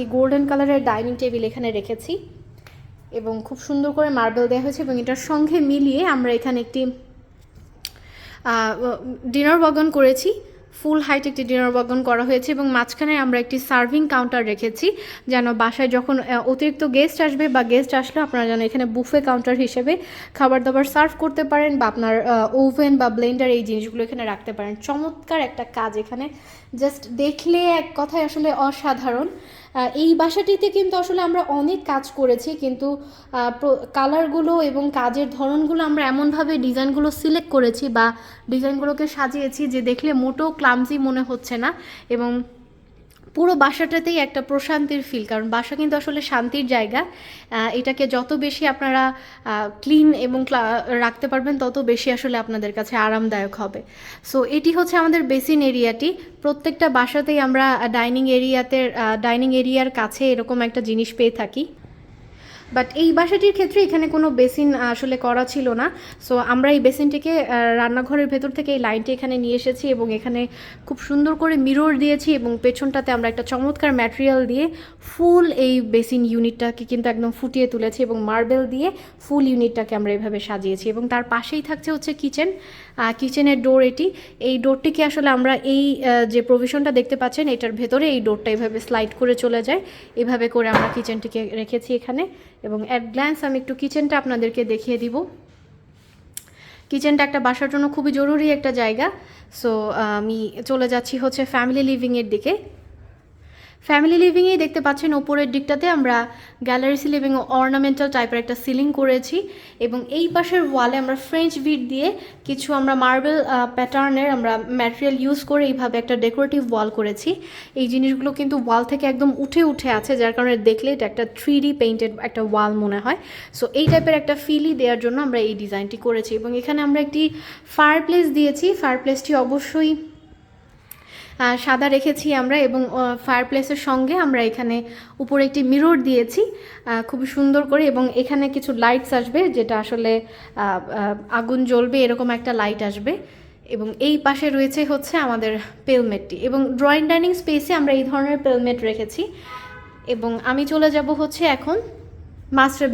একটি গোল্ডেন কালারের dining table এখানে রেখেছি এবং খুব সুন্দর করে মার্বেল দেওয়া হয়েছে এবং এটার সঙ্গে মিলিয়ে আমরা এখানে একটি ডিনার ওয়াগন করেছি। ফুল হাইট একটি ডিনার ওয়াগন করা হয়েছে এবং মাঝখানে আমরা একটি সার্ভিং কাউন্টার রেখেছি, যেন বাসায় যখন অতিরিক্ত গেস্ট আসবে বা গেস্ট আসলে, আপনারা যেন এখানে বুফে কাউন্টার হিসেবে খাবার দাবার সার্ভ করতে পারেন বা আপনার ওভেন বা ব্লেন্ডার এই জিনিসগুলো এখানে রাখতে পারেন। চমৎকার একটা কাজ এখানে। জাস্ট দেখলে এক কথায় আসলে অসাধারণ। এই বাসাটিতে কিন্তু আসলে আমরা অনেক কাজ করেছি, কিন্তু কালারগুলো এবং কাজের ধরনগুলো আমরা এমনভাবে ডিজাইনগুলো সিলেক্ট করেছি বা ডিজাইনগুলোকে সাজিয়েছি যে দেখলে মোটেও ক্লামজি মনে হচ্ছে না এবং পুরো বাসাটাতেই একটা প্রশান্তির ফিল কারণ বাসা কিন্তু আসলে শান্তির জায়গা। এটাকে যত বেশি আপনারা ক্লিন এবং রাখতে পারবেন, তত বেশি আসলে আপনাদের কাছে আরামদায়ক হবে। সো এটি হচ্ছে আমাদের বেসিন এরিয়াটি প্রত্যেকটা বাসাতেই আমরা ডাইনিং এরিয়াতে ডাইনিং এরিয়ার কাছে এরকম একটা জিনিস পেয়ে থাকি। বাট এই বাসাটির ক্ষেত্রে এখানে কোনো বেসিন আসলে করা ছিল না। সো আমরা এই বেসিনটিকে রান্নাঘরের ভেতর থেকে এই লাইনটি এখানে নিয়ে এসেছি এবং এখানে খুব সুন্দর করে মিরর দিয়েছি এবং পেছনটাতে আমরা একটা চমৎকার ম্যাটেরিয়াল দিয়ে ফুল এই বেসিন ইউনিটটাকে কিন্তু একদম ফুটিয়ে তুলেছি এবং মার্বেল দিয়ে ফুল ইউনিটটাকে আমরা এভাবে সাজিয়েছি এবং তার পাশেই থাকছে হচ্ছে কিচেন কিচেনের ডোর এটি। এই ডোরটিকে আসলে আমরা এই যে প্রভিশনটা দেখতে পাচ্ছেন, এটার ভেতরে এই ডোরটা এভাবে স্লাইড করে চলে যায়। এভাবে করে আমরা কিচেনটিকে রেখেছি এখানে। এবং অ্যাট গ্ল্যান্স আমি একটু কিচেনটা আপনাদেরকে দেখিয়ে দিব। কিচেনটা একটা বাসার জন্য খুবই জরুরি একটা জায়গা। সো আমি চলে যাচ্ছি হচ্ছে ফ্যামিলি লিভিংয়ের দিকে। ফ্যামিলি লিভিংয়েই দেখতে পাচ্ছেন ওপরের দিকটাতে আমরা গ্যালারি ও অর্নামেন্টাল টাইপের একটা সিলিং করেছি এবং এই পাশের ওয়ালে আমরা ফ্রেঞ্চ ভিট দিয়ে কিছু আমরা মার্বেল প্যাটার্নের আমরা ম্যাটেরিয়াল ইউজ করে এইভাবে একটা ডেকোরেটিভ ওয়াল করেছি। এই জিনিসগুলো কিন্তু ওয়াল থেকে একদম উঠে উঠে আছে, যার কারণে দেখলে এটা একটা থ্রি ডি পেইন্টেড একটা ওয়াল মনে হয়। সো এই টাইপের একটা ফিলই দেওয়ার জন্য আমরা এই ডিজাইনটি করেছি এবং এখানে আমরা একটি ফায়ার প্লেস দিয়েছি। ফায়ার প্লেসটি অবশ্যই সাদা রেখেছি আমরা এবং ফায়ার প্লেসের সঙ্গে আমরা এখানে উপরে একটি মিরর দিয়েছি খুবই সুন্দর করে এবং এখানে কিছু লাইটস আসবে যেটা আসলে আগুন জ্বলবে এরকম একটা লাইট আসবে এবং এই পাশে রয়েছে হচ্ছে আমাদের পেলমেটটি এবং ড্রয়িং ডাইনিং স্পেসে আমরা এই ধরনের পেলমেট রেখেছি এবং আমি চলে যাব হচ্ছে এখন মাস্টার